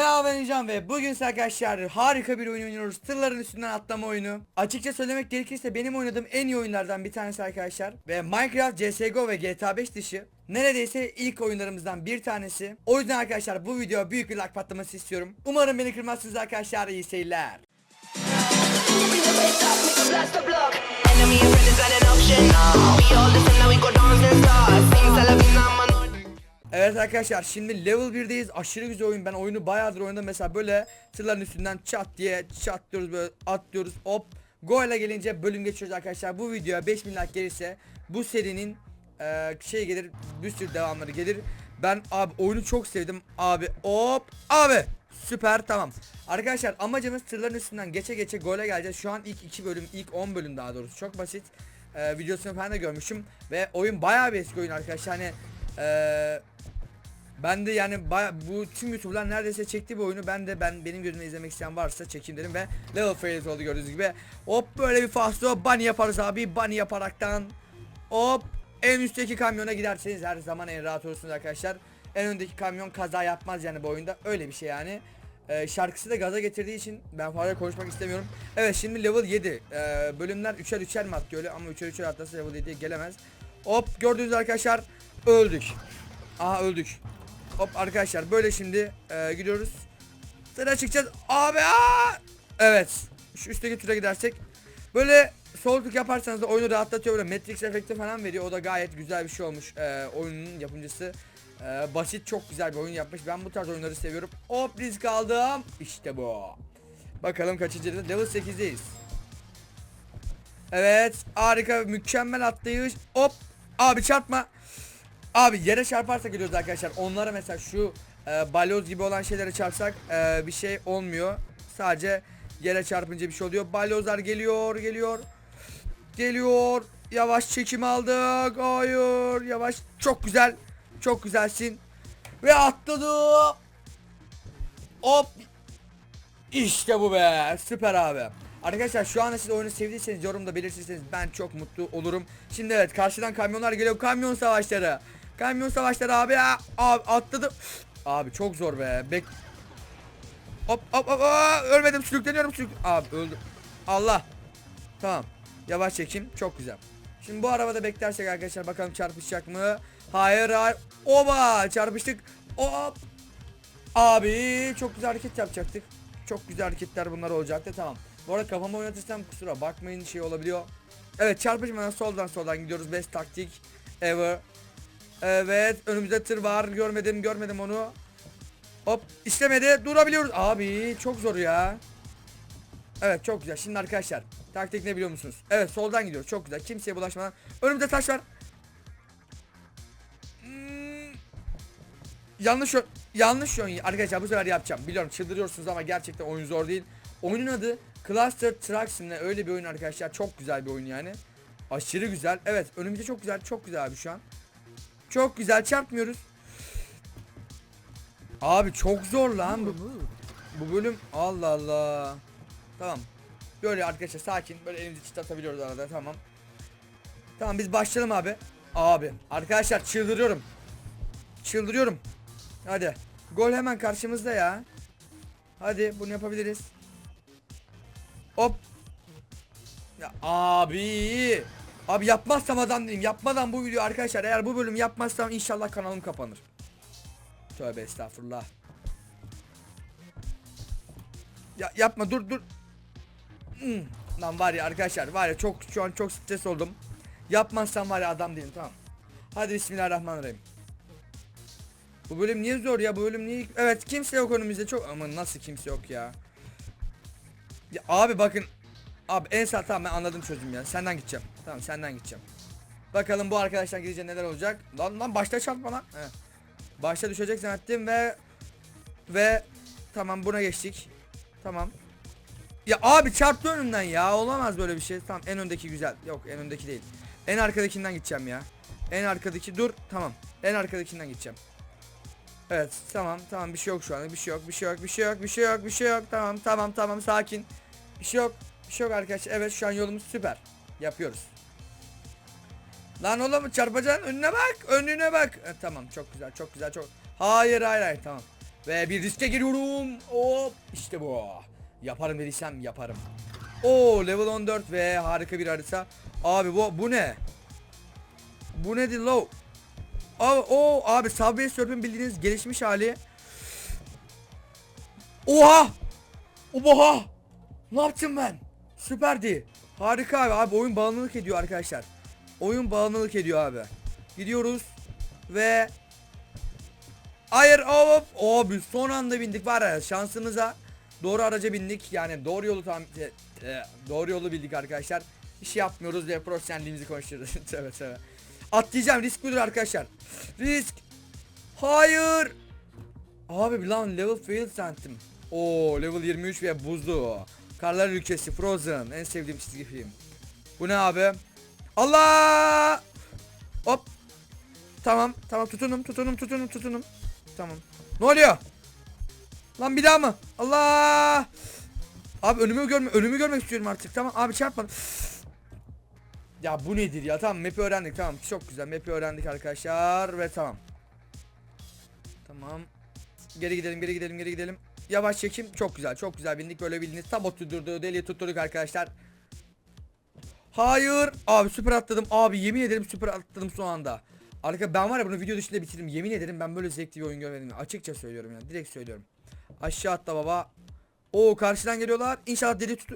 Merhaba ben Can ve bugün arkadaşlar harika bir oyun oynuyoruz. Tırların üstünden atlama oyunu. Açıkça söylemek gerekirse benim oynadığım en iyi oyunlardan bir tanesi arkadaşlar. Ve Minecraft, CSGO ve GTA 5 dışı neredeyse ilk oyunlarımızdan bir tanesi. O yüzden arkadaşlar bu video büyük bir like patlaması istiyorum. Umarım beni kırmazsınız arkadaşlar. İyi seyirler. Enemy Evet arkadaşlar şimdi level 1'deyiz. Aşırı güzel oyun. Ben oyunu bayağıdır oynadım. Mesela böyle tırların üstünden çat diye çat diyoruz böyle atlıyoruz. Hop. Go ile gelince bölüm geçiyoruz arkadaşlar. Bu videoya 5000 like gelirse bu serinin eee şey gelir bir sürü devamları gelir. Ben abi oyunu çok sevdim abi. Hop abi. Süper tamam. Arkadaşlar amacımız tırların üstünden geçe geçe gole geleceğiz. Şu an ilk 2 bölüm, ilk 10 bölüm daha doğrusu çok basit. Eee videosunu falan da görmüşüm ve oyun bayağı bir eski oyun arkadaşlar. Hani eee ben de yani baya, bu tüm YouTuber'lar neredeyse çekti bu oyunu. Ben de ben benim gözümle izlemek isteyen varsa çekin dedim ve level fails oldu gördüğünüz gibi. Hop böyle bir fasto bunny yaparız abi. Bunny yaparaktan hop en üstteki kamyona giderseniz her zaman en rahat olursunuz arkadaşlar. En öndeki kamyon kaza yapmaz yani bu oyunda. Öyle bir şey yani. Ee, şarkısı da gaza getirdiği için ben fazla konuşmak istemiyorum. Evet şimdi level 7. Ee, bölümler 3'er 3'er mi atlıyor öyle ama 3'er 3'er atlasa level 7'ye gelemez. Hop gördüğünüz arkadaşlar öldük. Aha öldük. Hop arkadaşlar böyle şimdi e, gidiyoruz. Sıra çıkacağız. Abi aa! Evet. Şu üstteki tura gidersek. Böyle sol tık yaparsanız da oyunu rahatlatıyor böyle Matrix efekti falan veriyor. O da gayet güzel bir şey olmuş. E, oyunun yapımcısı e, basit çok güzel bir oyun yapmış. Ben bu tarz oyunları seviyorum. Hop risk aldım. İşte bu. Bakalım kaçıncı level 8'deyiz. Evet harika mükemmel atlayış. Hop abi çarpma. Abi yere çarparsak gidiyoruz arkadaşlar. Onlara mesela şu e, balyoz gibi olan şeylere çarpsak e, bir şey olmuyor. Sadece yere çarpınca bir şey oluyor. Balyozlar geliyor, geliyor. Geliyor. Yavaş çekim aldık. Hayır. Yavaş. Çok güzel. Çok güzelsin. Ve atladı. Hop. İşte bu be. Süper abi. Arkadaşlar şu anda siz oyunu sevdiyseniz yorumda belirtirseniz ben çok mutlu olurum. Şimdi evet karşıdan kamyonlar geliyor. Kamyon savaşları. Kamyon savaşları abi ya. Abi atladım. Abi çok zor be. Bek Hop hop hop. Aa, ölmedim sürükleniyorum sürük. Abi öldüm. Allah. Tamam. Yavaş çekim. Çok güzel. Şimdi bu arabada beklersek arkadaşlar bakalım çarpışacak mı? Hayır hayır. Oba çarpıştık. Hop. Abi çok güzel hareket yapacaktık. Çok güzel hareketler bunlar olacaktı. Tamam. Bu arada kafamı oynatırsam kusura bakmayın şey olabiliyor. Evet çarpışmadan soldan soldan gidiyoruz. Best taktik ever. Evet önümüzde tır var. Görmedim görmedim onu. Hop işlemedi. Durabiliyoruz. Abi çok zor ya. Evet çok güzel. Şimdi arkadaşlar taktik ne biliyor musunuz? Evet soldan gidiyoruz. Çok güzel. Kimseye bulaşmadan. Önümüzde taş var. Hmm. Yanlış. Yanlış yön. Arkadaşlar bu sefer yapacağım. Biliyorum çıldırıyorsunuz ama gerçekten oyun zor değil. Oyunun adı Cluster Trucks ne öyle bir oyun arkadaşlar. Çok güzel bir oyun yani. Aşırı güzel. Evet önümüzde çok güzel. Çok güzel abi şu an. Çok güzel çarpmıyoruz. Abi çok zor lan bu. Bu bölüm Allah Allah. Tamam. Böyle arkadaşlar sakin. Böyle elimizi çıtlatabiliyoruz arada tamam. Tamam biz başlayalım abi. Abi arkadaşlar çıldırıyorum. Çıldırıyorum. Hadi. Gol hemen karşımızda ya. Hadi bunu yapabiliriz. Hop. Ya abi. Abi yapmazsam adam değilim. Yapmadan bu video arkadaşlar eğer bu bölüm yapmazsam inşallah kanalım kapanır. Tövbe estağfurullah. Ya yapma dur dur. Hmm. Lan var ya arkadaşlar var ya çok şu an çok stres oldum. Yapmazsam var ya adam değilim tamam. Hadi bismillahirrahmanirrahim. Bu bölüm niye zor ya bu bölüm niye Evet kimse yok önümüzde çok ama nasıl kimse yok ya Ya abi bakın Abi en sağ tamam ben anladım çözüm ya. Senden gideceğim. Tamam senden gideceğim. Bakalım bu arkadaşlar gidince neler olacak? Lan lan başta çarpma lan. He. Başta düşecek zannettim ve Ve Tamam buna geçtik. Tamam. Ya abi çarptı önümden ya. Olamaz böyle bir şey. Tamam en öndeki güzel. Yok en öndeki değil. En arkadakinden gideceğim ya. En arkadaki dur tamam. En arkadakinden gideceğim. Evet tamam tamam. Bir şey yok şu an bir şey yok bir şey yok bir şey yok bir şey yok bir şey yok. Tamam tamam tamam. Sakin. Bir şey yok bir şey yok arkadaşlar evet şu an yolumuz süper yapıyoruz Lan oğlum çarpacaksın önüne bak önüne bak E, tamam çok güzel çok güzel çok hayır hayır hayır tamam Ve bir riske giriyorum. Hop işte bu. Yaparım dediysem yaparım. Oo level 14 ve harika bir harita. Abi bu bu ne? Bu nedir low? Abi, o abi Subway Surf'ün bildiğiniz gelişmiş hali. Oha! Oha! Ne yaptım ben? Süperdi. Harika abi. Abi oyun bağımlılık ediyor arkadaşlar. Oyun bağımlılık ediyor abi. Gidiyoruz ve Hayır hop abi son anda bindik var ya şansımıza doğru araca bindik. Yani doğru yolu tam e, e, doğru yolu bildik arkadaşlar. İş yapmıyoruz ve profesyonelliğimizi konuşuyoruz. Tövbe tövbe. Atlayacağım. Risk budur arkadaşlar. Risk. Hayır. Abi lan level fail santim. O level 23 ve buzlu karlar ülkesi Frozen en sevdiğim çizgi film bu ne abi Allah hop Tamam tamam tutunum tutunum tutunum tutunum. Tamam. Ne oluyor? Lan bir daha mı? Allah! Abi önümü görme önümü görmek istiyorum artık. Tamam abi çarpma. Ya bu nedir ya? Tamam map'i öğrendik. Tamam çok güzel. Map'i öğrendik arkadaşlar ve tamam. Tamam. Geri gidelim, geri gidelim, geri gidelim. Yavaş çekim. Çok güzel. Çok güzel bindik. Böyle bildiniz. Tam oturdu. Deliği tutturduk arkadaşlar. Hayır. Abi süper atladım. Abi yemin ederim süper atladım son anda. Arka ben var ya bunu video dışında bitiririm. Yemin ederim ben böyle zevkli bir oyun görmedim. Açıkça söylüyorum yani. Direkt söylüyorum. Aşağı atla baba. O karşıdan geliyorlar. İnşallah deli tutu.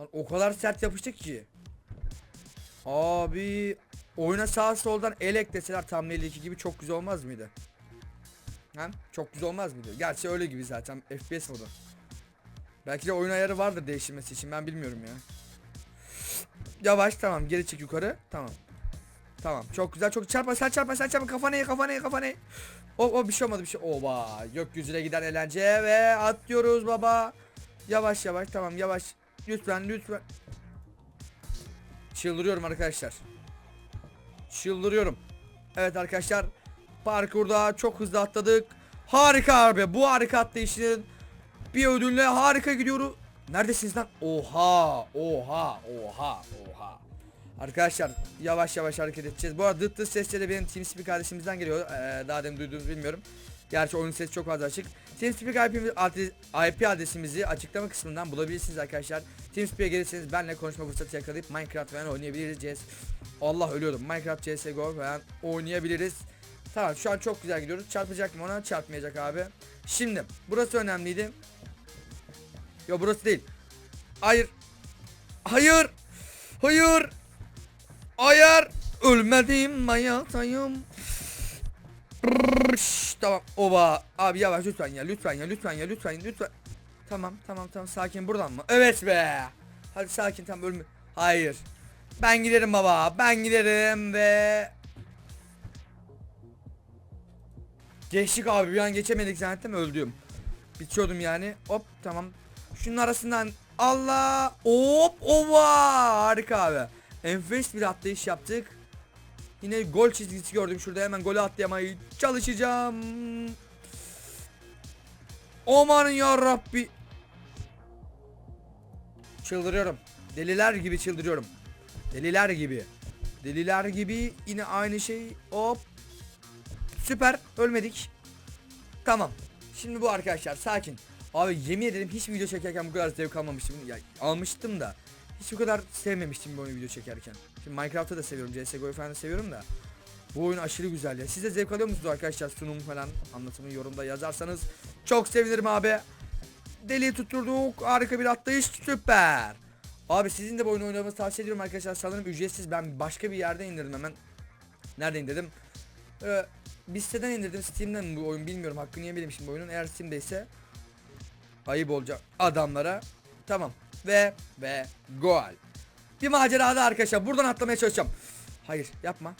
Lan o kadar sert yapıştık ki. Abi oyuna sağ soldan elek deseler tam 52 gibi çok güzel olmaz mıydı? Ha? Çok güzel olmaz mıydı? Gerçi öyle gibi zaten FPS modu. Belki de oyun ayarı vardır değiştirmesi için ben bilmiyorum ya. Yavaş tamam geri çık yukarı tamam. Tamam çok güzel çok çarpma sen çarpma sen çarpma kafana ye kafana ye kafana ye. O, o bir şey olmadı bir şey. Oba gökyüzüne giden eğlence ve atlıyoruz baba. Yavaş yavaş tamam yavaş. Lütfen lütfen. Çıldırıyorum arkadaşlar. Çıldırıyorum. Evet arkadaşlar. Parkurda çok hızlı atladık. Harika abi. Bu harika atlayışın bir ödülle harika gidiyoruz. Neredesiniz lan? Oha, oha, oha, oha. Arkadaşlar yavaş yavaş hareket edeceğiz. Bu arada dıt dıt sesleri benim TeamSpeak kardeşimizden geliyor. Ee, daha demin duyduğunuzu bilmiyorum. Gerçi oyunun sesi çok fazla açık. TeamSpeak IP, IP adresimizi açıklama kısmından bulabilirsiniz arkadaşlar. TeamSpeak'e gelirseniz benimle konuşma fırsatı yakalayıp Minecraft falan oynayabiliriz. Allah ölüyordum. Minecraft CSGO falan oynayabiliriz. Tamam şu an çok güzel gidiyoruz. Çarpacak mı ona? Çarpmayacak abi. Şimdi burası önemliydi. Yo burası değil. Hayır. Hayır. Hayır. Hayır. Ölmedim hayattayım. Rrrş, Tamam. Oba. Abi yavaş lütfen ya. Lütfen ya. Lütfen ya. Lütfen. Lütfen. Tamam. Tamam. Tamam. Sakin. Buradan mı? Evet be. Hadi sakin. Tamam. Ölme. Hayır. Ben giderim baba. Ben giderim ve Geçtik abi bir an geçemedik zannettim öldüm. Bitiyordum yani. Hop tamam. Şunun arasından Allah hop ova harika abi. Enfes bir atlayış yaptık. Yine gol çizgisi gördüm şurada hemen golü atlayamaya çalışacağım. Aman ya Rabbi. Çıldırıyorum. Deliler gibi çıldırıyorum. Deliler gibi. Deliler gibi yine aynı şey. Hop Süper ölmedik. Tamam. Şimdi bu arkadaşlar sakin. Abi yemin ederim hiç video çekerken bu kadar zevk almamıştım. Ya almıştım da hiç bu kadar sevmemiştim bu oyunu video çekerken. Şimdi Minecraft'ı da seviyorum, CS:GO'yu falan da seviyorum da. Bu oyun aşırı güzel ya. Siz de zevk alıyor musunuz arkadaşlar? Sunum falan anlatımı yorumda yazarsanız çok sevinirim abi. Deli tutturduk. Harika bir atlayış. Süper. Abi sizin de bu oyunu oynamanızı tavsiye ediyorum arkadaşlar. Sanırım ücretsiz. Ben başka bir yerde indirdim hemen. Nerede indirdim? Ee, bir siteden indirdim Steam'den bu oyun bilmiyorum hakkını yemedim şimdi oyunun. Eğer Steam'deyse ayıp olacak adamlara. Tamam. Ve ve gol. Bir macera da arkadaşlar buradan atlamaya çalışacağım. Hayır yapma.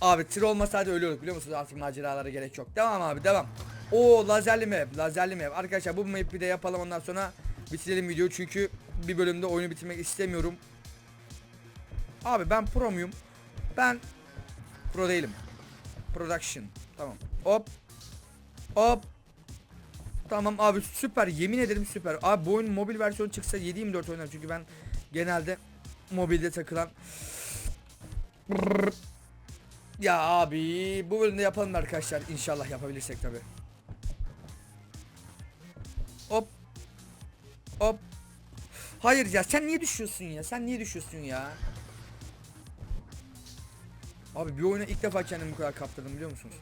Abi tır olmasaydı ölüyorduk biliyor musunuz? Artık maceralara gerek yok. Devam abi devam. O lazerli map lazerli map arkadaşlar bu map bir de yapalım ondan sonra bitirelim videoyu. Çünkü bir bölümde oyunu bitirmek istemiyorum. Abi ben pro muyum? Ben pro değilim Production. Tamam. Hop. Hop. Tamam abi süper. Yemin ederim süper. Abi bu oyunun mobil versiyonu çıksa 7/24 oynarım çünkü ben genelde mobilde takılan Ya abi bu bölümde yapalım arkadaşlar. İnşallah yapabilirsek tabi. Hop. Hop. Hayır ya sen niye düşüyorsun ya? Sen niye düşüyorsun ya? Abi bir oyuna ilk defa kendimi bu kadar kaptırdım biliyor musunuz?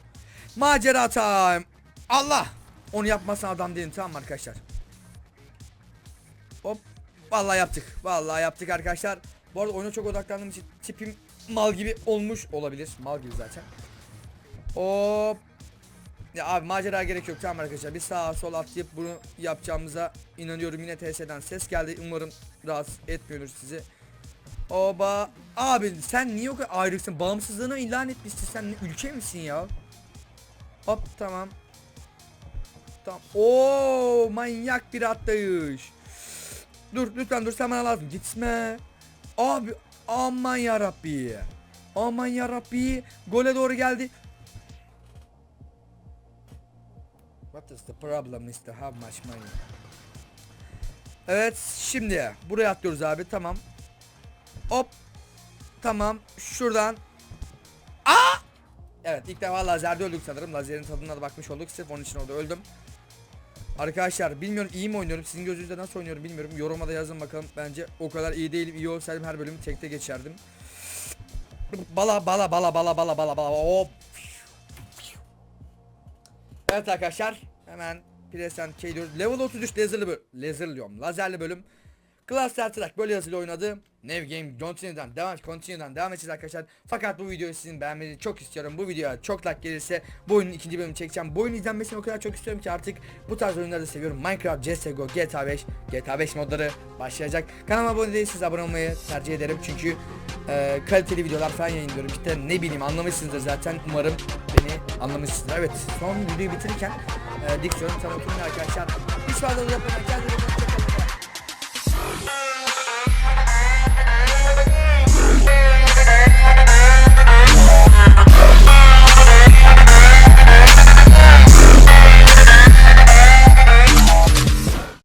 Macera time. Allah. Onu yapmasan adam değilim tamam mı arkadaşlar? Hop. Vallahi yaptık. Vallahi yaptık arkadaşlar. Bu arada oyuna çok odaklandığım için tipim mal gibi olmuş olabilir. Mal gibi zaten. Hop. Ya abi macera gerek yok tamam arkadaşlar. Bir sağa sol atlayıp bunu yapacağımıza inanıyorum. Yine TS'den ses geldi. Umarım rahatsız etmiyordur sizi. Oba. Abi sen niye o kadar ayrıksın? Bağımsızlığını ilan etmişsin. Sen ne, ülke misin ya? Hop tamam. Tamam. Oo manyak bir atlayış. Dur lütfen dur sen bana lazım. Gitme. Abi aman yarabbi. Aman yarabbi. Gole doğru geldi. What is the problem Mr. How much money? Evet şimdi buraya atlıyoruz abi tamam. Hop. Tamam şuradan. Aa! Evet ilk defa lazerde öldük sanırım. Lazerin tadına da bakmış olduk. Sırf onun için orada öldüm. Arkadaşlar bilmiyorum iyi mi oynuyorum sizin gözünüzde nasıl oynuyorum bilmiyorum yoruma da yazın bakalım bence o kadar iyi değilim iyi olsaydım her bölümü tekte geçerdim Bala bala bala bala bala bala bala hop Evet arkadaşlar hemen Presen K diyoruz level 33 laserlı bölüm lazerli bölüm Cluster Track böyle yazılı oynadı. Nev Game Continue'dan devam Continue'dan devam edeceğiz arkadaşlar. Fakat bu videoyu sizin beğenmenizi çok istiyorum. Bu videoya çok like gelirse bu oyunun ikinci bölümünü çekeceğim. Bu oyunun izlenmesini o kadar çok istiyorum ki artık bu tarz oyunları da seviyorum. Minecraft, CSGO, GTA 5, GTA 5 modları başlayacak. Kanalıma abone değilseniz abone olmayı tercih ederim. Çünkü e, kaliteli videolar falan yayınlıyorum. İşte ne bileyim anlamışsınızdır zaten. Umarım beni anlamışsınızdır. Evet son videoyu bitirirken e, diksiyonum oturmuyor arkadaşlar. Hiç fazla uzatmadan kendinize